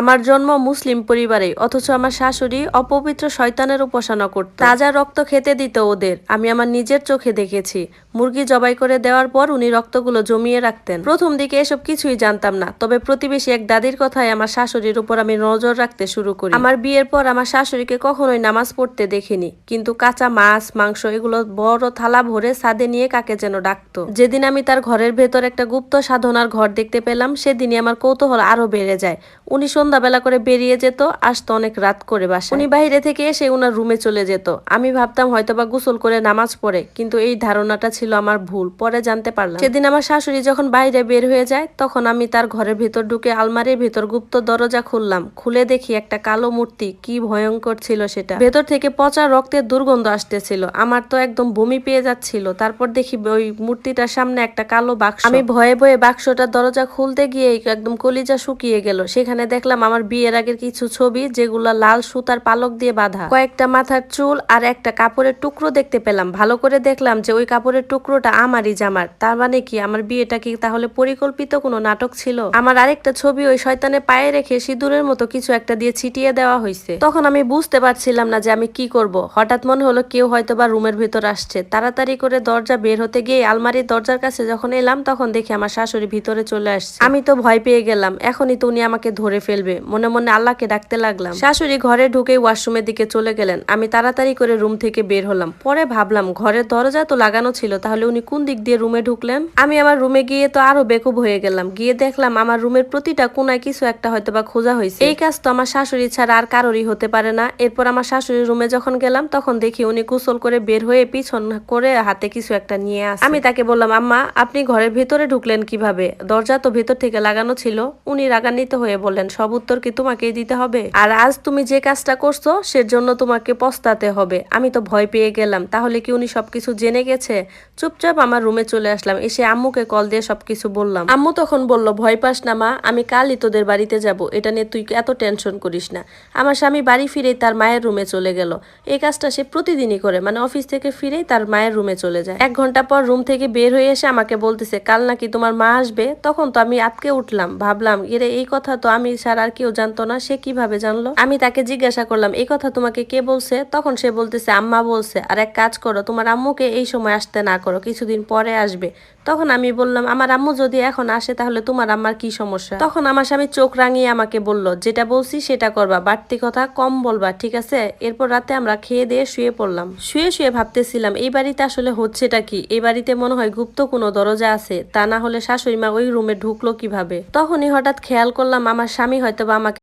আমার জন্ম মুসলিম পরিবারে অথচ আমার শাশুড়ি অপবিত্র শয়তানের উপাসনা করত। তাজা রক্ত খেতে দিত ওদের, আমি আমার নিজের চোখে দেখেছি। মুরগি জবাই করে দেওয়ার পর উনি রক্তগুলো জমিয়ে রাখতেন। প্রথম দিকে এসব কিছুই জানতাম না, তবে প্রতিবেশী এক দাদির কথায় আমার শাশুড়ির উপর আমি নজর রাখতে শুরু করি। আমার বিয়ের পর আমার শাশুড়িকে কখনোই নামাজ পড়তে দেখিনি, কিন্তু কাঁচা মাছ, মাংস এগুলো বড় থালা ভরে সাদে নিয়ে কাকে যেন ডাকতো। যেদিন আমি তার ঘরের ভেতর একটা গুপ্ত সাধনার ঘর দেখতে পেলাম, সেদিনই আমার কৌতূহল আরও বেড়ে যায়। উনি সন্ধ্যাবেলা করে বেরিয়ে যেত, আসতো অনেক রাত করে বাসা উনি বাইরে থেকে এসে উনার রুমে চলে যেত। আমি ভাবতাম হয়তোবা গোসল করে নামাজ পড়ে, কিন্তু এই ধারণাটা ছিল আমার ভুল, পরে জানতে পারলাম। সেদিন আমার শাশুড়ি যখন বাইরে বের হয়ে যায়, তখন আমি তার ঘরের ভেতর ঢুকে আলমারির ভেতর গুপ্ত দরজা খুললাম, খুলে দেখি একটা কালো মূর্তি, কি ভয়ঙ্কর ছিল সেটা। ভেতর থেকে পচা রক্তের দুর্গন্ধ আসতেছিল, আমার তো একদম বমি পেয়ে যাচ্ছিল। তারপর দেখি ওই মূর্তিটার সামনে একটা কালো বাক্স। আমি ভয়ে ভয়ে বাক্সটার দরজা খুলতে গিয়ে একদম কলিজা শুকিয়ে গেল, সেখানে দেখলাম আমার বিয়ের আগের কিছু ছবি, যেগুলো লাল সুতার পালক দিয়ে বাঁধা। কয়েকটা মাথার চুল আর একটা কাপড়ের টুকরো দেখতে পেলাম। ভালো করে দেখলাম যে ওই কাপড়ের টুকরোটা আমারই জামার। তার মানে কি, আমার বিয়েটা কি তাহলে পরিকল্পিত কোনো নাটক ছিল? আমার আরেকটা ছবি ওই শয়তানে পায়ে রেখে সিঁদুরের মতো কিছু একটা দিয়ে ছিটিয়ে দেওয়া হয়েছে তখন আমি বুঝতে পারছিলাম না যে আমি কি করব। হঠাৎ মনে হলো কেউ হয়তো বা রুমের ভেতর আসছে। তাড়াতাড়ি করে দরজা বের হতে গিয়ে আলমারির দরজার কাছে যখন এলাম, তখন দেখি আমার শাশুড়ি ভিতরে চলে আসছে। আমি তো ভয় পেয়ে গেলাম। এখনই তো উনি আমাকে ধরে ফেলবে। মনে মনে আল্লাহকে ডাকতে লাগলাম। শাশুড়ি ঘরে ঢুকে ওয়াশরুমের দিকে চলে গেলেন। আমি তাড়াতাড়ি করে রুম থেকে বের হলাম। পরে ভাবলাম ঘরের দরজা তো লাগানো ছিল, তাহলে উনি কোন দিক দিয়ে রুমে ঢুকলেন? আমি আমার রুমে গিয়ে তো আরও বেকুব হয়ে গেলাম। গিয়ে দেখলাম আমার রুমের প্রতিটা কোনায় কিছু একটা হয়তো বা খোঁজা হয়েছে। এই কাজ তো আমার শাশুড়ি ছাড়া আর কারোরই হতে পারে না। এরপর আমার শাশুড়ির রুমে যখন গেলাম, তখন দেখি উনি গোসল করে বের হয়ে পিছন করে হাতে কিছু একটা নিয়ে আসে। আমি তাকে বললাম, আম্মা, আপনি ঘরের ভেতরে ঢুকলেন কীভাবে? দরজা তো ভেতর থেকে লাগানো ছিল। উনি রাগান্বিত হয়ে বললেন সব উত্তর কি তোমাকেই দিতে হবে? আর আজ তুমি যে কাজটা করছ, সেজন্য তোমাকে পস্তাতে হবে। আমি তো ভয় পেয়ে গেলাম। তাহলে কি উনি সবকিছু জেনে গেছে? চুপচাপ আমার রুমে চলে আসলাম। এসে আম্মুকে কল দিয়ে সবকিছু বললাম। আম্মু তখন বলল, ভয় পাস না মা, আমি কালই তোদের বাড়িতে যাব। এটা নিয়ে তুই এত টেনশন করিস না। আমার স্বামী বাড়ি ফিরেই তার মায়ের রুমে চলে গেল। এই কাজটা সে প্রতিদিনই করে। মানে অফিস থেকে ফিরেই তার মায়ের রুমে চলে যায়। এক ঘণ্টা পর রুম থেকে বের হয়ে এসে আমাকে বলতেছে, কাল নাকি তোমার মা আসবে? তখন তো আমি আটকে উঠলাম। ভাবলাম, এরে, এই কথা তো আমি ছাড়া আর কেউ জানতো না, সে কীভাবে জানলো? আমি তাকে জিজ্ঞাসা করলাম, এই কথা তোমাকে কে বলছে? তখন সে বলতেছে, আম্মা বলছে, আর এক কাজ করো, তোমার আম্মুকে এই সময় আসতে না করো, কিছুদিন পরে আসবে। তখন আমি বললাম, আমার আম্মু যদি এখন আসে, তাহলে তোমার আম্মার কি সমস্যা? তখন আমার স্বামী চোখ রাঙিয়ে আমাকে বলল, যেটা বলছি সেটা করবা, বাড়তি কথা কম বলবা, ঠিক আছে? এরপর রাতে আমরা খেয়ে দিয়ে শুয়ে পড়লাম। শুয়ে শুয়ে ভাবতেছিলাম, এই বাড়িতে আসলে হচ্ছেটা কি? এই বাড়িতে মনে হয় গুপ্ত কোনো দরজা আছে, তা না হলে শাশুড়ি মা ওই রুমে ঢুকলো কীভাবে? তখনই হঠাৎ খেয়াল করলাম, আমার স্বামী হয়তো বা আমাকে